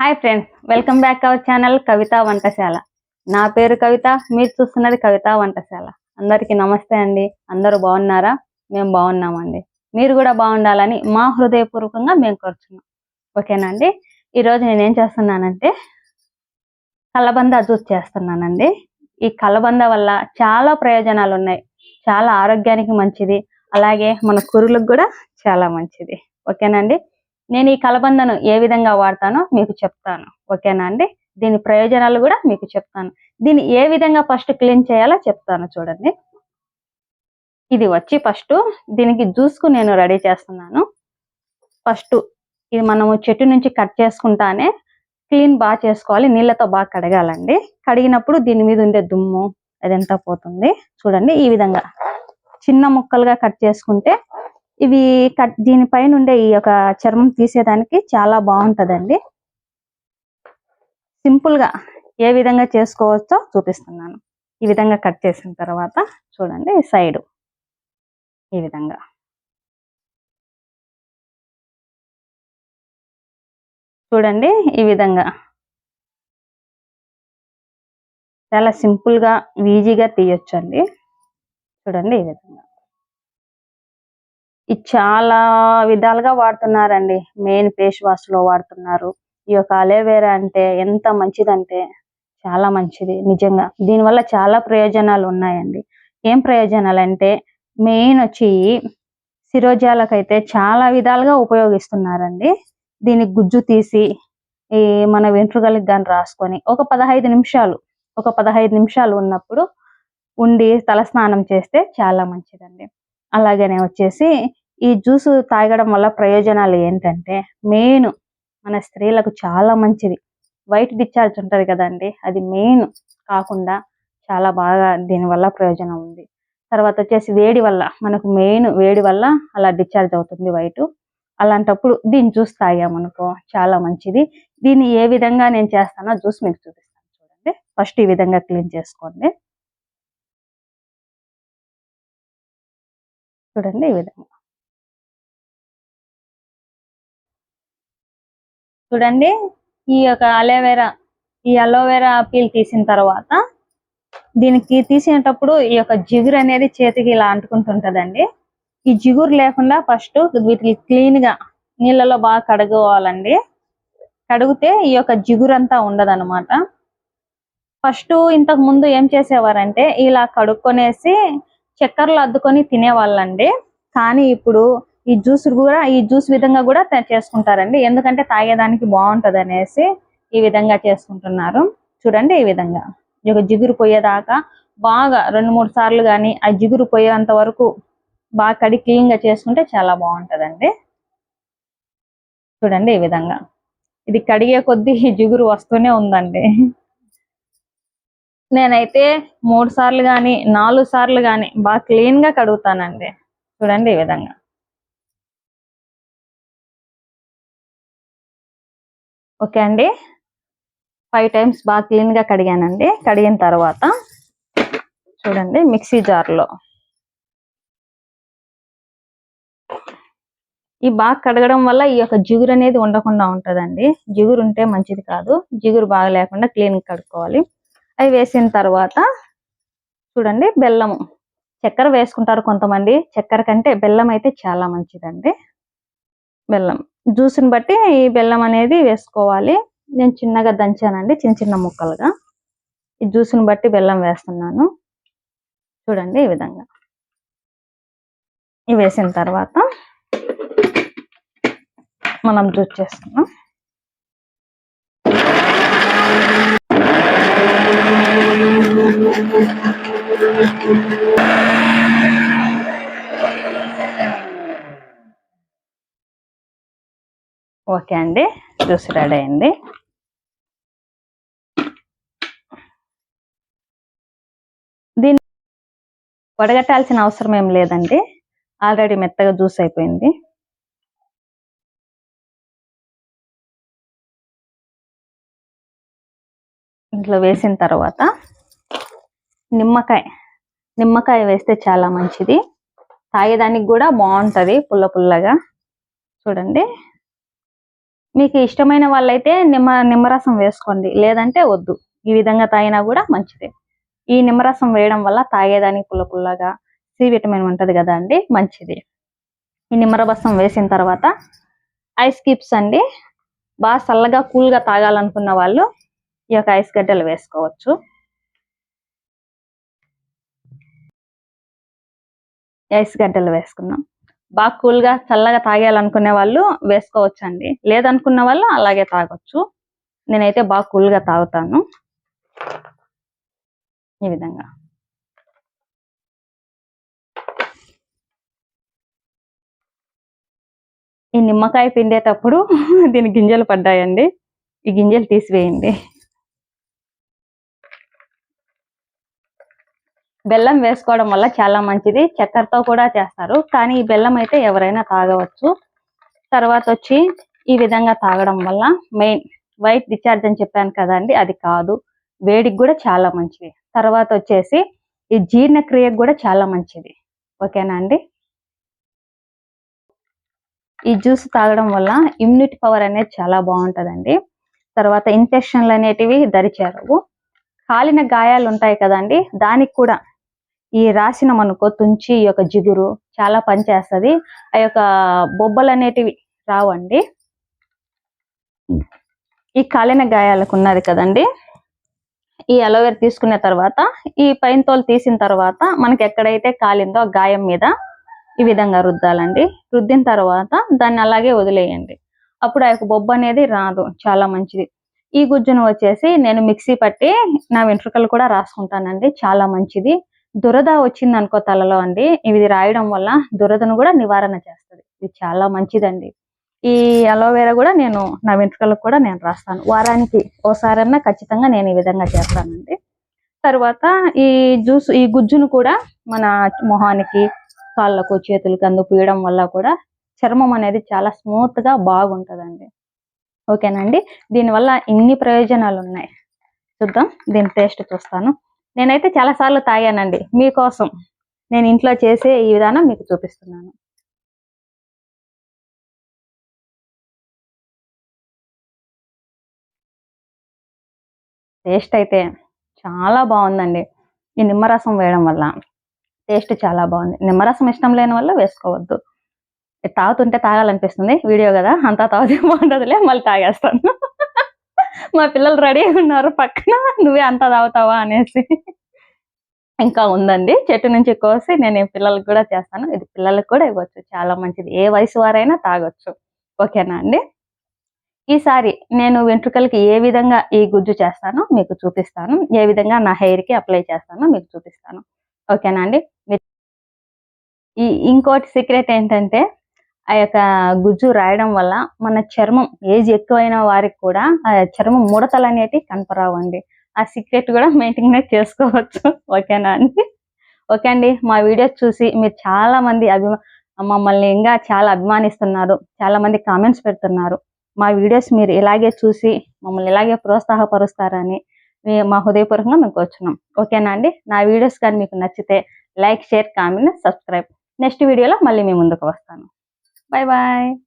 Hi friends welcome back our channel Kavitha వంటశాల. నా పేరు కవిత మీరు చూస్తున్నది కవిత వంటశాల. అందరికీ నమస్తే అండి. అందరూ బాగున్నారా? మేము బాగున్నామండి. మీరు కూడా బాగుండాలని మా హృదయపూర్వకంగా మేము కోరుచున్నాం. ఓకేనా అండి? ఈరోజు నేను ఏం చేస్తున్నానంటే కలబంద జ్యూస్ చేస్తున్నానండి. ఈ కలబంద వల్ల చాలా ప్రయోజనాలు ఉన్నాయి. చాలా ఆరోగ్యానికి మంచిది. అలాగే మన కురులకు కూడా చాలా మంచిది. ఓకేనండి నేను ఈ కలబందను ఏ విధంగా వాడతానో మీకు చెప్తాను. ఓకేనా అండి? దీని ప్రయోజనాలు కూడా మీకు చెప్తాను. దీన్ని ఏ విధంగా ఫస్ట్ క్లీన్ చేయాలో చెప్తాను చూడండి. ఇది వచ్చి ఫస్ట్ దీనికి జ్యూస్కు నేను రెడీ చేస్తున్నాను. ఫస్ట్ ఇది మనము చెట్టు నుంచి కట్ చేసుకుంటానే క్లీన్ బాగా చేసుకోవాలి. నీళ్ళతో బాగా కడగాలండి. కడిగినప్పుడు దీని మీద ఉండే దుమ్ము అదంతా పోతుంది. చూడండి ఈ విధంగా చిన్న ముక్కలుగా కట్ చేసుకుంటే ఇవి కట్ దీనిపైన ఉండే ఈ యొక్క చర్మం తీసేదానికి చాలా బాగుంటదండి. సింపుల్గా ఏ విధంగా చేసుకోవచ్చో చూపిస్తున్నాను. ఈ విధంగా కట్ చేసిన తర్వాత చూడండి సైడ్ ఈ విధంగా. చూడండి ఈ విధంగా. చాలా సింపుల్గా ఈజీగా తీయొచ్చండి. చూడండి ఈ విధంగా. ఇది చాలా విధాలుగా వాడుతున్నారండి. మెయిన్ ఫేస్ వాష్లో వాడుతున్నారు. ఈ యొక్క అలోవెరా అంటే ఎంత మంచిదంటే చాలా మంచిది నిజంగా. దీనివల్ల చాలా ప్రయోజనాలు ఉన్నాయండి. ఏం ప్రయోజనాలు అంటే మెయిన్ వచ్చి శిరోజాలకైతే చాలా విధాలుగా ఉపయోగిస్తున్నారండి. దీని గుజ్జు తీసి ఈ మన వెంట్రుకలకి కానీ రాసుకొని ఒక పదహైదు నిమిషాలు ఒక పదహైదు నిమిషాలు ఉన్నప్పుడు ఉండి తలస్నానం చేస్తే చాలా మంచిదండి. అలాగనే వచ్చేసి ఈ జ్యూస్ తాగడం వల్ల ప్రయోజనాలు ఏంటంటే మెయిన్ మన స్త్రీలకు చాలా మంచిది. వైట్ డిశ్చార్జ్ ఉంటుంది కదండి అది మెయిన్ కాకుండా చాలా బాగా దీని వల్ల ప్రయోజనం ఉంది. తర్వాత వచ్చేసి వేడి వల్ల మనకు మెయిన్ వేడి వల్ల అలా డిశ్చార్జ్ అవుతుంది వైట్. అలాంటప్పుడు దీన్ని జ్యూస్ తాగామనుకో చాలా మంచిది. దీన్ని ఏ విధంగా నేను చేస్తానో జ్యూస్ మీకు చూపిస్తాను చూడండి. ఫస్ట్ ఈ విధంగా క్లీన్ చేసుకోండి. చూడండి ఈ విధంగా. చూడండి ఈ యొక్క అలోవెరా ఈ అలోవెరా పీల్ తీసిన తర్వాత దీనికి తీసేటప్పుడు ఈ యొక్క జిగురు అనేది చేతికి ఇలా అంటుకుంటుంటదండి. ఈ జిగురు లేకుండా ఫస్ట్ వీటిని క్లీన్గా నీళ్ళలో బాగా కడుగుకోవాలండి కడిగితే ఈ యొక్క జిగురు అంతా ఉండదన్నమాట. ఫస్ట్ ఇంతకు ముందు ఏం చేసేవారంటే ఇలా కడుక్కొనేసి చక్కెరలు అద్దుకొని తినేవాళ్ళండి. కానీ ఇప్పుడు ఈ జ్యూస్ కూడా ఈ జ్యూస్ విధంగా కూడా చేసుకుంటారండి. ఎందుకంటే తాగేదానికి బాగుంటది అనేసి ఈ విధంగా చేసుకుంటున్నారు. చూడండి ఈ విధంగా. ఈ జిగురు పోయేదాకా బాగా రెండు మూడు సార్లు కానీ ఆ జిగురు పోయేంత వరకు బాగా కడి క్లీన్గా చేసుకుంటే చాలా బాగుంటదండి. చూడండి ఈ విధంగా. ఇది కడిగే కొద్దీ జిగురు వస్తూనే ఉందండి. నేనైతే మూడు సార్లు కానీ నాలుగు సార్లు కానీ బాగా క్లీన్గా కడుగుతానండి. చూడండి ఈ విధంగా. ఓకే అండి. ఫైవ్ టైమ్స్ బాగా క్లీన్గా కడిగానండి. కడిగిన తర్వాత చూడండి మిక్సీ జార్లో ఈ బాగా కడగడం వల్ల ఈ యొక్క జిగురు అనేది ఉండకుండా ఉంటదండి. జిగురు ఉంటే మంచిది కాదు. జిగురు బాగా లేకుండా క్లీన్ కడుక్కోవాలి. అవి వేసిన తర్వాత చూడండి బెల్లము. చక్కెర వేసుకుంటారు కొంతమంది. చక్కెర కంటే బెల్లం అయితే చాలా మంచిదండి. బెల్లం. జ్యూస్ని బట్టి ఈ బెల్లం అనేది వేసుకోవాలి. నేను చిన్నగా దంచానండి చిన్న చిన్న ముక్కలుగా. ఈ జ్యూస్ని బట్టి బెల్లం వేస్తున్నాను. చూడండి ఈ విధంగా. ఇవి వేసిన తర్వాత మనం జ్యూస్ చేసుకున్నాం ఓకే అండి జ్యూస్ రెడీ అయింది. దీన్ని వడగట్టాల్సిన అవసరం ఏం లేదండి. ఆల్రెడీ మెత్తగా జ్యూస్ అయిపోయింది. ఇంట్లో వేసిన తర్వాత నిమ్మకాయ నిమ్మకాయ వేస్తే చాలా మంచిది. తాగేదానికి కూడా బాగుంటది పుల్ల పుల్లగా. చూడండి. మీకు ఇష్టమైన వాళ్ళైతే నిమ్మ నిమ్మరసం వేసుకోండి. లేదంటే వద్దు. ఈ విధంగా తాగినా కూడా మంచిదే. ఈ నిమ్మరసం వేయడం వల్ల తాగేదానికి పుల్ల పుల్లగా సి విటమిన్ ఉంటది కదా అండి మంచిది. ఈ నిమ్మరసం వేసిన తర్వాత ఐస్ క్యూబ్స్ అండి. బాగా చల్లగా కూల్గా తాగాలనుకున్న వాళ్ళు ఈ యొక్క ఐస్ గడ్డలు వేసుకోవచ్చు. ఐస్ గడ్డలు వేసుకుందాం. బాగా కూల్గా చల్లగా తాగేయాలనుకునే వాళ్ళు వేసుకోవచ్చు అండి లేదనుకున్న వాళ్ళు అలాగే తాగొచ్చు. నేనైతే బాగా కూల్గా తాగుతాను. ఈ విధంగా. ఈ నిమ్మకాయ పిండేటప్పుడు దీని గింజలు పడ్డాయండి. ఈ గింజలు తీసివేయండి. బెల్లం వేసుకోవడం వల్ల చాలా మంచిది. చక్కెరతో కూడా చేస్తారు. కానీ ఈ బెల్లం అయితే ఎవరైనా తాగవచ్చు. తర్వాత వచ్చి ఈ విధంగా తాగడం వల్ల మెయిన్ వైట్ డిశ్చార్జ్ అని చెప్పాను కదండి అది కాదు. వేడికి కూడా చాలా మంచిది. తర్వాత వచ్చేసి ఈ జీర్ణక్రియకు కూడా చాలా మంచిది. ఓకేనా అండి? ఈ జ్యూస్ తాగడం వల్ల ఇమ్యూనిటీ పవర్ అనేది చాలా బాగుంటుందండి. తర్వాత ఇన్ఫెక్షన్లు అనేటివి దరిచేరవు. కాలిన గాయాలు ఉంటాయి కదండి దానికి కూడా ఈ రాసిన మనకు తుంచి ఈ యొక్క జిగురు చాలా పనిచేస్తుంది ఆ యొక్క బొబ్బలు అనేటివి రావండి. ఈ కాలిన గాయాలకు ఉన్నది కదండి. ఈ అలోవేరా తీసుకున్న తర్వాత ఈ పైన తోలు తీసిన తర్వాత మనకి ఎక్కడైతే కాలిందో ఆ గాయం మీద ఈ విధంగా రుద్దాలండి. రుద్దిన తర్వాత దాన్ని అలాగే వదిలేయండి. అప్పుడు ఆ యొక్క బొబ్బ అనేది రాదు. చాలా మంచిది. ఈ గుజ్జును వచ్చేసి నేను మిక్సీ పట్టి నా వెంట్రుకలు కూడా రాసుకుంటానండి. చాలా మంచిది. దురద వచ్చింది అనుకో తలలో అండి. ఇది రాయడం వల్ల దురదను కూడా నివారణ చేస్తుంది. ఇది చాలా మంచిదండి. ఈ అలోవేరా కూడా నేను నా వెంట్రుకలకు కూడా నేను రాస్తాను. వారానికి ఓసారన్నా ఖచ్చితంగా నేను ఈ విధంగా చేస్తానండి. తర్వాత ఈ జ్యూస్ ఈ గుజ్జును కూడా మన మొహానికి కాళ్ళకు చేతులకు అందు పీయడం వల్ల కూడా చర్మం అనేది చాలా స్మూత్గా బాగుంటుందండి ఓకేనండి దీనివల్ల ఇన్ని ప్రయోజనాలు ఉన్నాయి చూద్దాం. దీని టేస్ట్ చూస్తాను. నేనైతే చాలా సార్లు తాగానండి. మీకోసం. నేను ఇంట్లో చేసే ఈ విధానం మీకు చూపిస్తున్నాను. టేస్ట్ అయితే చాలా బాగుందండి. ఈ నిమ్మరసం వేయడం వల్ల టేస్ట్ చాలా బాగుంది. నిమ్మరసం ఇష్టం లేని వల్ల వేసుకోవద్దు. తాగుతుంటే తాగాలనిపిస్తుంది. వీడియో కదా అంతా తాగితే బాగుంటుందిలే మళ్ళీ తాగేస్తాను. మా పిల్లలు రెడీ ఉన్నారు పక్కన నువ్వే అంతా తాగుతావా అనేసి. ఇంకా ఉందండి. చెట్టు నుంచి కోసి నేను పిల్లలకు కూడా చేస్తాను. ఇది పిల్లలకు కూడా ఇవ్వచ్చు. చాలా మంచిది. ఏ వయసు వారైనా తాగొచ్చు. ఓకేనా అండి? ఈసారి నేను వెంట్రుకలకి ఏ విధంగా ఈ గుజ్జు చేస్తానో మీకు చూపిస్తాను. ఏ విధంగా నా హెయిర్కి అప్లై చేస్తానో మీకు చూపిస్తాను. ఓకేనా అండి? ఈ ఇంకోటి సీక్రెట్ ఏంటంటే ఆ యొక్క గుజ్జు రాయడం వల్ల మన చర్మం ఏజ్ ఎక్కువైన వారికి కూడా ఆ చర్మం ముడతలు అనేటివి కనపరావండి. ఆ సీక్రెట్ కూడా మెయింటైన్ చేసుకోవచ్చు. ఓకేనా అండి? ఓకే అండి. మా వీడియోస్ చూసి మీరు చాలా మంది అభిమా మమ్మల్ని ఇంకా చాలా అభిమానిస్తున్నారు. చాలా మంది కామెంట్స్ పెడుతున్నారు. మా వీడియోస్ మీరు ఇలాగే చూసి మమ్మల్ని ఇలాగే ప్రోత్సాహపరుస్తారని మా హృదయపూర్వకంగా మేము కూర్చున్నాం. ఓకేనా అండి? నా వీడియోస్ కానీ మీకు నచ్చితే like share comment subscribe. Next వీడియోలో మళ్ళీ మీ ముందుకు వస్తాను. Bye bye.